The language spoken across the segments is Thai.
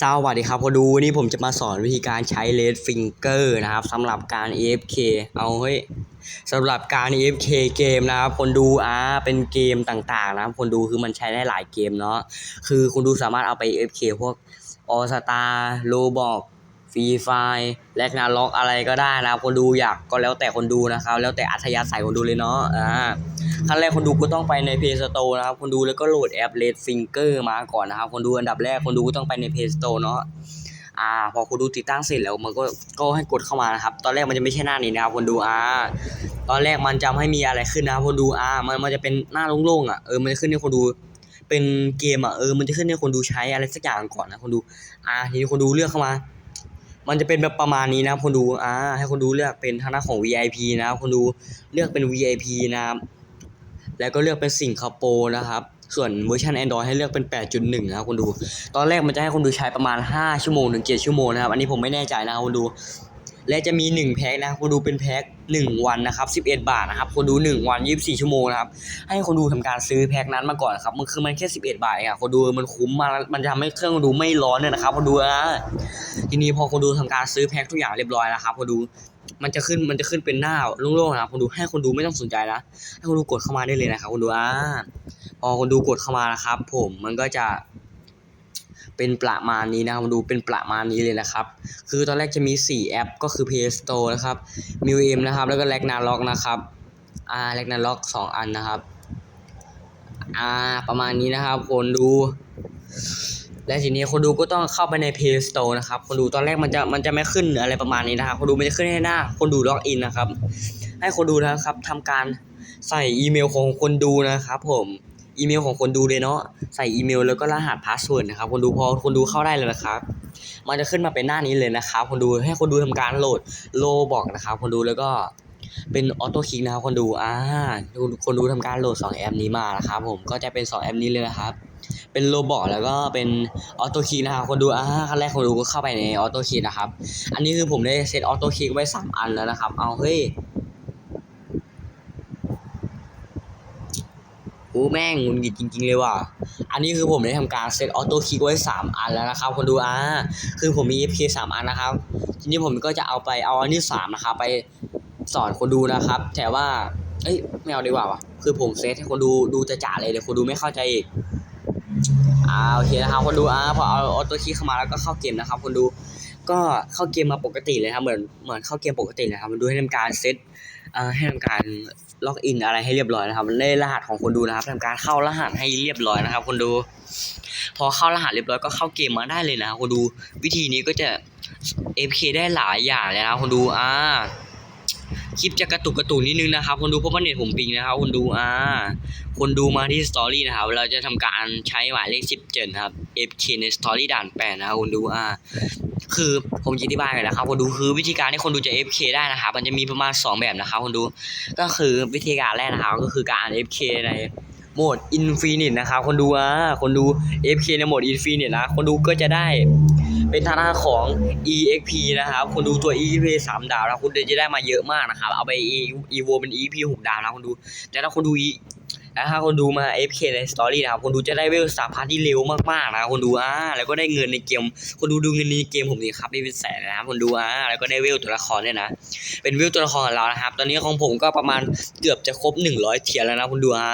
สวัสดีครับพอดูวันนี่ผมจะมาสอนวิธีการใช้ Red Finger นะครับสำหรับการ AFK เอาเฮ้ยสำหรับการ AFK เกมนะครับคนดูอ่าเป็นเกมต่างๆนะครับคนดูคือมันใช้ได้หลายเกมเนาะคือคุณดูสามารถเอาไป AFK พวก All Star Roblox ฟรีไฟแลกนาล็อกอะไรก็ได้นะครับคนดูอยากก็แล้วแต่คนดูนะครับแล้วแต่อัธยาศัยคนดูเลยเนาะอ่า ขั้นแรกคนดูก็ต้องไปใน Play Store นะครับ คนดูแล้วก็โหลดแอป Red Finger มาก่อนนะครับ คนดูอันดับแรกคนดูก็ต้องไปใน Play Store เนาะอ่า พอคุณดูติดตั้งเสร็จแล้วมันก็ก็ให้กดเข้ามานะครับ ตอนแรกมันจะไม่ใช่หน้านี้นะครับ คนดูอ่าตอนแรกมันจะไม่มีอะไรขึ้นนะครับคนดูอ่ามันมันจะเป็นหน้าโล่งๆอะเออมันจะขึ้นให้คนดูเป็นเกมอะเออมันจะขึ้นให้คนดูใช้อะไรสักอย่างก่อนนะคนดูอ่าทีนี้คนดูเลือกเข้ามามันจะเป็นแบบประมาณนี้นะครับคนดูอ่าให้คนดูเลือกเป็นทางหน้าของ VIP นะครับคนดูเลือกเป็น VIP นะครับ แล้วก็เลือกเป็นสิงคโปร์นะครับส่วนเวอร์ชัน Android ให้เลือกเป็น 8.1 นะครับคนดู ตอนแรกมันจะให้คนดูใช้ประมาณ 5 ชั่วโมงถึง7ชั่วโมงนะครับ อันนี้ผมไม่แน่ใจนะครับคนดู และจะมี 1 แพ็คนะครับคนดูเป็นแพ็ค1 วันนะครับ11 บาทนะครับคนดู 1 วัน 24 ชั่วโมงนะครับ ให้คนดูทำการซื้อแพ็คนั้นมาก่อนครับ มันคือมันแค่ 11 บาทองอะคนดูมันคุ้มมาก มันจะทำให้เครื่องคนดูไม่ร้อนเลยนะครับคนดูนะทีนี้พอคนดูทำการซื้อแพ็คทุกอย่างเรียบร้อยแล้วครับคนดู มันจะขึ้นมันจะขึ้นเป็นหน้าโล่งๆนะคนดูให้คนดูไม่ต้องสนใจนะให้คนดูกดเข้ามาได้เลยนะครับคนดูอ่าพอคนดูกดเข้ามานะครับ ผมมันก็จะเป็นประมาณนี้นะครับดูเป็นประมาณนี้เลยนะครับ คือตอนแรกจะมี 4 แอป ก็คือ Play Store นะครับ m u m นะครับ แล้วก็ l a g n a r o k นะครับอ่า l a g n a r o k สองอันนะครับอ่าประมาณนี้นะครับ คนดู และทีนี้คนดูก็ต้องเข้าไปใน Play Store นะครับ คนดูตอนแรกมันจะมันจะไม่ขึ้นอะไรประมาณนี้นะครับ คนดูมันจะขึ้นให้หน้า คนดูล็อกอินนะครับ ให้คนดูนะครับทำการใส่อีเมลของคนดูนะครับ ผมอีเมลของคนดูเลยเนาะใส่อีเมลแล้วก็รหัสพาสเวิร์ดนะครับ คนดูพอคนดูเข้าได้เลยนะครับ มันจะขึ้นมาเป็นหน้านี้เลยนะครับ คนดูให้คนดูทำการโหลดโลบอกนะครับ คนดูแล้วก็เป็นออโต้คลิกนะครับ คนดูอ่าคนดูทำการโหลด 2 แอปนี้มานะครับ ผมก็จะเป็น 2 แอปนี้เลยนะครับ เป็นโรบอทแล้วก็เป็นออโต้คีนะครับคนดูอ่าขั้นแรกคนดูก็เข้าไปในออโต้คีนะครับ อันนี้คือผมได้เซตออโต้คีไว้สามอันแล้วนะครับ เอาเฮ้ยโอ้แม่งหงุนหงิดจริง ๆ เลยว่ะ อันนี้คือผมได้ทำการเซตออโต้คีไว้สามอันแล้วนะครับ คนดูอ่าคือผมมี FK สามอันนะครับ ทีนี้ผมก็จะเอาไปเอาอันที่สามนะครับไปสอนคนดูนะครับ แต่ว่า เอ้ยไม่เอาดีกว่าวะคือผมเซตให้คนดูดูจะจ่าเลยเดี๋ยวคนดูไม่เข้าใจอีก อ่าโอเคนะครับคนดูอ่าพอเอาออโต้คีย์เข้ามาแล้วก็เข้าเกมนะครับคนดูก็เข้าเกมมาปกติเลยครับเหมือนเหมือนเข้าเกมปกติเลยครับมันดูให้ทำการเซตอ่าให้ทำการล็อกอินอะไรให้เรียบร้อยนะครับเลขรหัสของคนดูนะครับทำการเข้ารหัสให้เรียบร้อยนะครับ คนดู พอเข้ารหัสเรียบร้อยก็เข้าเกมมาได้เลยนะครับคนดูวิธีนี้ก็จะ FK ได้หลายอย่างเลยนะครับคนดูอ่า คลิปจะกระตุกกระตุกนิดนึงนะครับ คนดูเพราะว่าเน็ตผมปิงนะครับ คนดูอ่าคนดูมาที่สตอรี่นะครับ เราจะทำการใช้หมายเลข17นะครับ FK ในสตอรี่ด่านแปดนะครับคนดูอ่าคือผมจะอธิบายกันนะครับคนดูคือวิธีการที่คนดูจะ FK ได้นะครับมันจะมีประมาณ 2 แบบนะครับคนดู ก็คือวิธีการแรกนะครับก็คือการ FK ใน โหมด Infinite นะครับคนดูอ่าคนดู FK ในโหมด Infinite นะ คนดูก็จะได้เป็นทางด้านของ EXP นะครับคนดูตัว EXP 3 ดาวนะคุณจะได้มาเยอะมากนะครับ เอาไป EVO เป็น EXP 6 ดาวนะคนดู แต่ถ้าคนดูแล้วถ้าคนดูมา FK ในสตอรี่นะครับ คนดูจะได้เวลสามพันที่เร็วมากๆนะคนดูอ่าแล้วก็ได้เงินในเกม คนดูดูเงินในเกมผมดีครับได้เป็นแสนนะครับคนดูอ่าแล้วก็ได้เวลตัวละครเนี่ยนะ เป็นเวลตัวละครของเรานะครับ ตอนนี้ของผมก็ประมาณเกือบจะครบ 100 เทียร์แล้วนะคนดูอ่า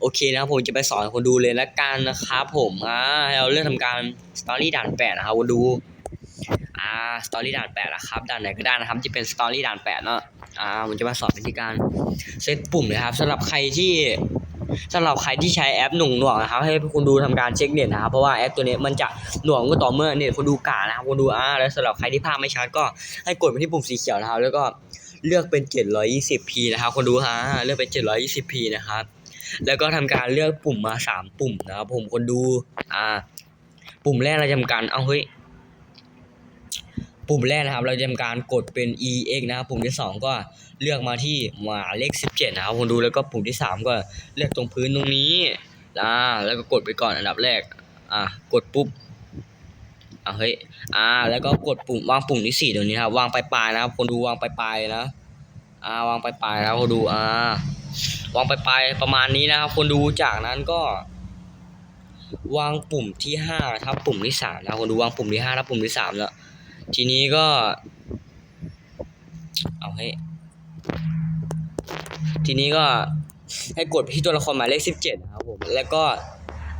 โอเคนะผมจะไปสอนคนดูเลยละกันนะครับผมอ่าเราเลือกทำการสตอรี่ด่านแปดนะครับคนดูอ่าสตอรี่ด่านแปดนะครับด่านไหนก็ได้นะครับที่เป็นสตอรี่ด่านแปดเนาะอ่าผมจะมาสอนวิธีการเซตปุ่มนะครับสำหรับใครที่สำหรับใครที่ใช้แอปหน่วงหน่วงนะครับ ให้คุณดูทำการเช็คเน็ตนะครับเพราะว่าแอปตัวนี้มันจะหน่วงก็ต่อเมื่อเน็ตคนดูกานะครับคนดูอ่าแล้วสำหรับใครที่ภาพไม่ชัดก็ให้กดไปที่ปุ่มสีเขียวนะครับ แล้วก็เลือกเป็น 720p นะครับคนดูฮะเลือกเป็น 720p นะครับ แล้วก็ทำการเลือกปุ่มมาสามปุ่มนะครับผมคนดู อ่า ปุ่มแรกเราจะทำการเอาเฮ้ยปุ่มแรกนะครับ เราจะทำการกดเป็น ex นะครับปุ่มที่สองก็เลือกมาที่หมายเลข 17 นะครับผมดูแล้วก็ปุ่มที่สามก็เลือกตรงพื้นตรงนี้อ่าแล้วก็กดไปก่อนอันดับแรกอ่ากดปุ๊บอ่าเฮ้ยอ่า แล้วก็กดปุ่มวางปุ่มที่สี่ตรงนี้ครับวางปลายๆนะครับคนดูวางปลายๆนะอ่าวางปลายๆนะครับคนดูอ่า วางไปลายๆประมาณนี้นะครับ คนดูจากนั้นก็ วางปุ่มที่ห้าทับปุ่มที่สามนะคนดูวางปุ่มที่ห้าทับปุ่มที่สามแล้วทีนี้ก็ เอาให้ทีนี้ก็ให้กดไปที่ตัวละครหมายเลขสิบเจ็ดนะครับผมแล้วก็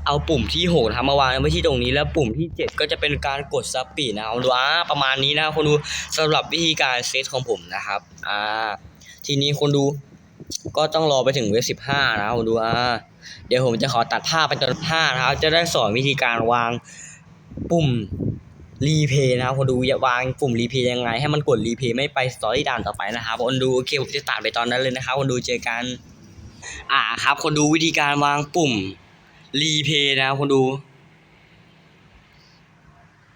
เอาปุ่มที่หกนะครับมาวางไว้ที่ตรงนี้แล้วปุ่มที่เจ็ดก็จะเป็นการกดซับปีดนะครับดูอ่าประมาณนี้นะคนดูสำหรับวิธีการเซตของผมนะครับอ่าทีนี้คนดู ก็ต้องรอไปถึงเว็บสิบห้านะครับคนดูอ่าเดี๋ยวผมจะขอตัดภาพไปตอนห้านะครับ จะได้สอนวิธีการวางปุ่มรีเพย์นะครับคนดูอย่าวางปุ่มรีเพย์ยังไง ให้มันกดรีเพย์ไม่ไปสตอรี่ด่านต่อไปนะครับคนดูโอเคผมจะตัดไปตอนนั้นเลยนะครับคนดูเจอกัน อ่าครับ คนดูวิธีการวางปุ่มรีเพย์นะครับคนดู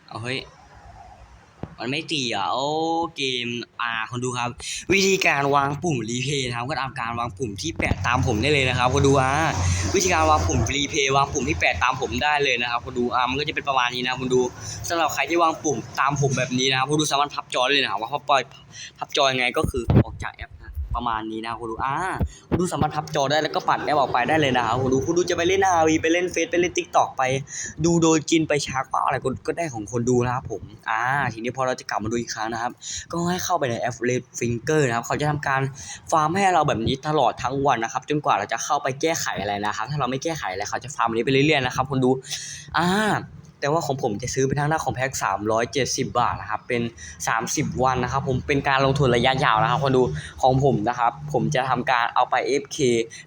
เอาเฮ้ย มันไม่เตีอะโอ้เกมอ่าคนดูครับ วิธีการวางปุ่มรีเพย์นะครับก็ตามการวางปุ่มที่แปะตามผมได้เลยนะครับคนดูอ่าวิธีการวางปุ่มรีเพย์วางปุ่มที่แปะตามผมได้เลยนะครับคนดูอ่ามันก็จะเป็นประมาณนี้นะคนดูสำหรับใครที่วางปุ่มตามผมแบบนี้นะครับคนดูสามารถพับจอได้เลยนะครับว่าพับปล่อยพับจอยังไงก็คือออกจากแอป ประมาณนี้นะคนดูอ่าคนดูสามารถพับจอได้แล้วก็ปัดแอปออกไปได้เลยนะครับคนดูคนดูจะไปเล่นอาวีไปเล่นเฟซไปเล่นทิกตอกไป ดูโดยจินไปชาร์กเปล่าอะไรก็ก็ได้ของคนดูนะครับผมอ่าทีนี้พอเราจะกลับมาดูอีกครั้งนะครับ ก็ให้เข้าไปในแอป Red Finger นะครับเขาจะทำการฟาร์มให้เราแบบนี้ตลอดทั้งวันนะครับ จนกว่าเราจะเข้าไปแก้ไขอะไรนะครับ ถ้าเราไม่แก้ไขอะไรเขาจะฟาร์มแบบนี้ไปเรื่อยๆนะครับคนดูอ่า แต่ว่าของผมจะซื้อไปทางหน้าของแพ็ก370 บาทนะครับ เป็น 30 วันนะครับ ผมเป็นการลงทุนระยะยาวนะครับคนดูของผมนะครับ ผมจะทำการเอาไป FK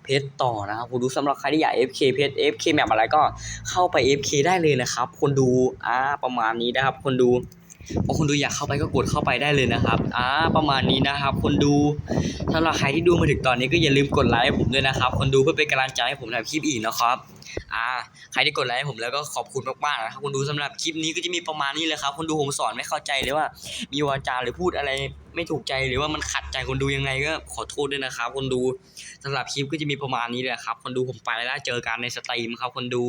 เพชรต่อนะครับคนดูสำหรับใครที่อยาก FK เพชร FK แมปอะไรก็เข้าไป FK ได้เลยนะครับ คนดูอ่าประมาณนี้นะครับ คนดู พอคนดูอยากเข้าไปก็กดเข้าไปได้เลยนะครับอ่าประมาณนี้นะครับ คนดูสำหรับใครที่ดูมาถึงตอนนี้ก็อย่าลืมกดไลค์ให้ผมด้วยนะครับ คนดูเพื่อเป็นกำลังใจให้ผมทำคลิปอีกนะครับอ่าใครที่กดไลค์ให้ผมแล้วก็ขอบคุณมากๆนะครับคนดูสำหรับคลิปนี้ก็จะมีประมาณนี้เลยครับ คนดูผมสอนไม่เข้าใจเลยว่า มีวาจาหรือพูดอะไรไม่ถูกใจหรือว่ามันขัดใจคนดูยังไงก็ขอโทษด้วยนะครับ คนดูสำหรับคลิปก็จะมีประมาณนี้เลยครับ คนดูผมไปแล้วเจอกันในสตรีมครับ คนดู